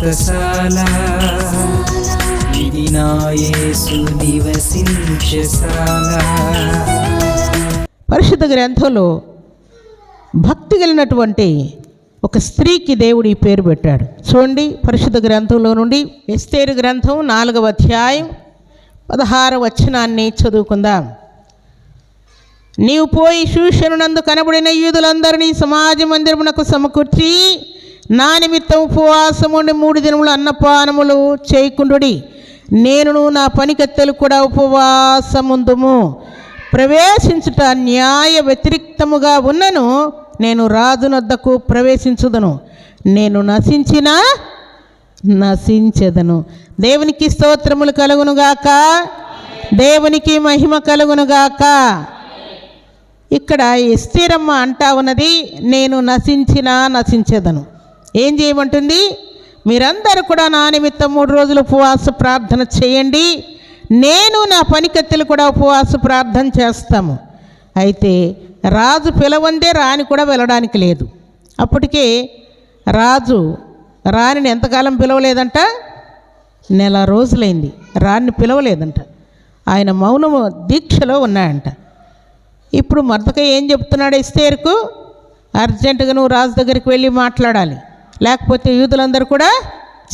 వ్రతశాల ఇది నివసించశాల పరిశుద్ధ గ్రంథంలో భక్తి కలిగినటువంటి ఒక స్త్రీకి దేవుడు ఈ పేరు పెట్టాడు. చూడండి పరిశుద్ధ గ్రంథంలో నుండి ఎస్తేరు గ్రంథం నాలుగవ అధ్యాయం పదహార వచనాన్ని చదువుకుందాం. నీవు పోయి శూషణునందు కనబడిన యూదులందరినీ సమాజ మందిరమునకు సమకూర్చి నా నిమిత్తం ఉపవాసముండి మూడు దినములు అన్నపానములు చేయకుండుడి. నేనును నా పనికత్తెలు కూడా ఉపవాసముందుము. ప్రవేశించుట న్యాయ వ్యతిరిక్తముగా ఉన్నను నేను రాజునొద్దకు ప్రవేశించుదను. నేను నశించిన నశించెదను. దేవునికి స్తోత్రములు కలుగునుగాక. దేవునికి మహిమ కలుగునుగాక. ఇక్కడ ఎస్తీరమ్మ అంటా ఉన్నది నేను నశించినా నశించదను. ఏం చేయమంటుంది? మీరందరూ కూడా నా నిమిత్తం మూడు రోజులు ఉపవాస ప్రార్థన చేయండి. నేను నా పనికత్తెలు కూడా ఉపవాస ప్రార్థన చేస్తాము. అయితే రాజు పిలవందే రాణి కూడా వెళ్ళడానికి లేదు. అప్పటికే రాజు రాణిని ఎంతకాలం పిలవలేదంట? నెల రోజులైంది. రాణిని పిలవలేదంట. ఆయన మౌనము దీక్షలో ఉన్నాయంట. ఇప్పుడు మర్దక ఏం చెప్తున్నాడు ఇస్తేరుకు? అర్జెంటుగా నువ్వు రాజు దగ్గరికి వెళ్ళి మాట్లాడాలి. లేకపోతే యూదులందరూ కూడా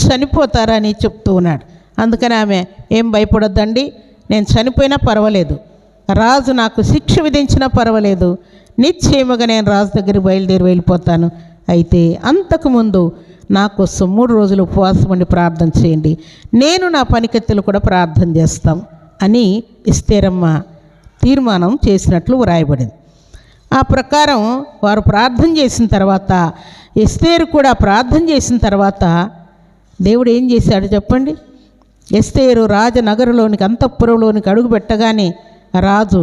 చనిపోతారని చెప్తూ ఉన్నాడు. అందుకని ఆమె ఏం భయపడొద్దండి? నేను చనిపోయినా పర్వాలేదు. రాజు నాకు శిక్ష విధించినా పర్వాలేదు. నిశ్చయముగా నేను రాజు దగ్గర బయలుదేరి వెళ్ళిపోతాను. అయితే అంతకుముందు నా కోసం మూడు రోజులు ఉపవాసం ఉండి ప్రార్థన చేయండి. నేను నా పనికత్తెలు కూడా ప్రార్థన చేస్తాం అని ఇస్తేరమ్మ తీర్మానం చేసినట్లు వ్రాయబడింది. ఆ ప్రకారం వారు ప్రార్థన చేసిన తర్వాత ఎస్తేరు కూడా ప్రార్థన చేసిన తర్వాత దేవుడు ఏం చేశాడు చెప్పండి? ఎస్తేరు రాజనగరులోనికి అంతఃపురంలోనికి అడుగు పెట్టగానే రాజు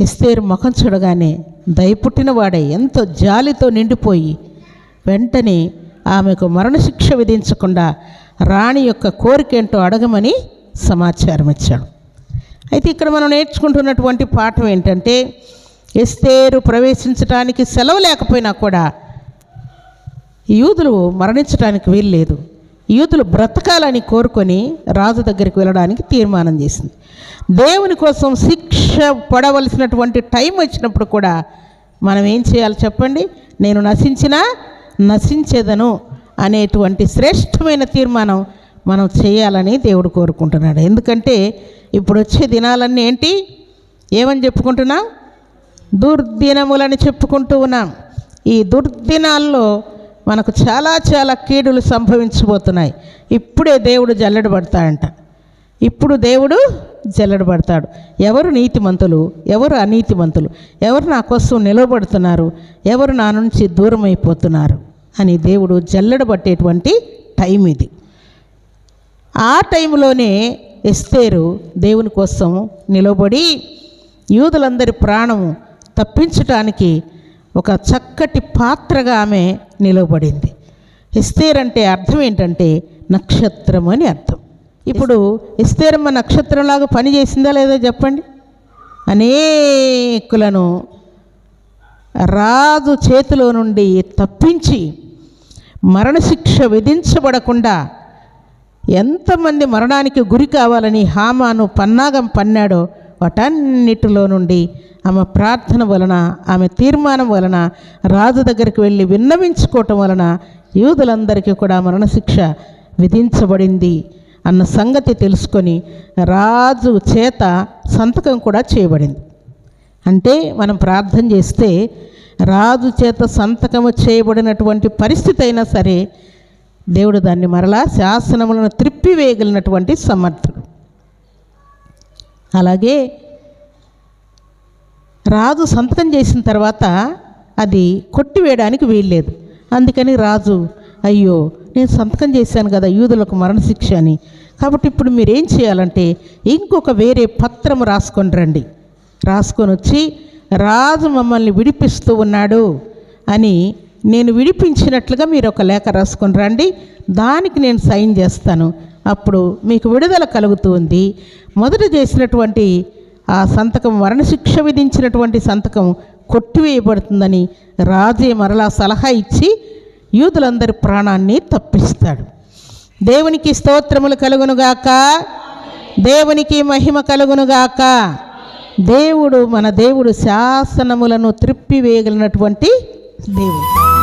ఎస్తేరు ముఖం చూడగానే దయపుట్టిన వాడే ఎంతో జాలితో నిండిపోయి వెంటనే ఆమెకు మరణశిక్ష విధించకుండా రాణి యొక్క కోరికేంటో అడగమని సమాచారం ఇచ్చాడు అయితే ఇక్కడ మనం నేర్చుకుంటున్నటువంటి పాఠం ఏంటంటే ఎస్తేరు ప్రవేశించడానికి సెలవు లేకపోయినా కూడా యూదులు మరణించడానికి వీల్లేదు. యూదులు బ్రతకాలని కోరుకొని రాజు దగ్గరికి వెళ్ళడానికి తీర్మానం చేసింది. దేవుని కోసం శిక్ష పడవలసినటువంటి టైం వచ్చినప్పుడు కూడా మనం ఏం చేయాలి చెప్పండి? నేను నశించినా నశించేదను అనేటువంటి శ్రేష్టమైన తీర్మానం మనం చేయాలని దేవుడు కోరుకుంటున్నాడు. ఎందుకంటే ఇప్పుడు వచ్చే దినాలన్నీ ఏంటి? ఏమని చెప్పుకుంటున్నాం? దుర్దినములని చెప్పుకుంటూ ఉన్నాం. ఈ దుర్దినాల్లో మనకు చాలా చాలా కీడులు సంభవించబోతున్నాయి. ఇప్పుడే దేవుడు జల్లెడ పడతాడంట. ఇప్పుడు దేవుడు జల్లడబడతాడు ఎవరు నీతిమంతులు? ఎవరు అనీతిమంతులు? ఎవరు నా కోసం నిలబడుతున్నారు? ఎవరు నా నుంచి దూరం అయిపోతున్నారు అని దేవుడు జల్లెడ పట్టేటువంటి టైం ఇది. ఆ టైంలోనే ఎస్తేరు దేవుని కోసం నిలబడి యూదులందరి ప్రాణం తప్పించటానికి ఒక చక్కటి పాత్రగా ఆమె నిలవబడింది. ఎస్తేర్ అంటే అర్థం ఏంటంటే నక్షత్రం అని అర్థం. ఇప్పుడు ఎస్తేరమ్మ నక్షత్రంలాగా పని చేసిందా లేదా చెప్పండి? అనేకులను రాజు చేతిలో నుండి తప్పించి మరణశిక్ష విధించబడకుండా ఎంతమంది మరణానికి గురి కావాలని హామాను పన్నాగం పన్నాడో వాటన్నిటిలో నుండి ఆమె ప్రార్థన వలన ఆమె తీర్మానం వలన రాజు దగ్గరికి వెళ్ళి విన్నవించుకోవటం వలన యూదులందరికీ కూడా మరణశిక్ష విధించబడింది అన్న సంగతి తెలుసుకొని రాజు చేత సంతకం కూడా చేయబడింది. అంటే మనం ప్రార్థన చేస్తే రాజు చేత సంతకము చేయబడినటువంటి పరిస్థితి అయినా సరే దేవుడు దాన్ని మరలా శాసనములను త్రిప్పివేయగలిగినటువంటి సమర్థుడు. అలాగే రాజు సంతకం చేసిన తర్వాత అది కొట్టివేయడానికి వీల్లేదు. అందుకని రాజు అయ్యో నేను సంతకం చేశాను కదా యూదులకు మరణశిక్ష అని. కాబట్టి ఇప్పుడు మీరు ఏం చేయాలంటే ఇంకొక వేరే పత్రం రాసుకొని రండి. రాసుకొని వచ్చి రాజు మమ్మల్ని విడిపిస్తూ ఉన్నాడు అని నేను విడిపించినట్లుగా మీరు ఒక లేఖ రాసుకొని రండి. దానికి నేను సైన్ చేస్తాను. అప్పుడు మీకు విడుదల కలుగుతుంది మొదట చేసినటువంటి ఆ సంతకం మరణశిక్ష విధించినటువంటి సంతకం కొట్టివేయబడుతుందని రాజే మరలా సలహా ఇచ్చి యూదులందరి ప్రాణాన్ని తప్పిస్తాడు. దేవునికి స్తోత్రములు కలుగునుగాక. దేవునికి మహిమ కలుగునుగాక. దేవుడు మన దేవుడు శాసనములను త్రిప్పివేయగలిగినటువంటి దేవుడు.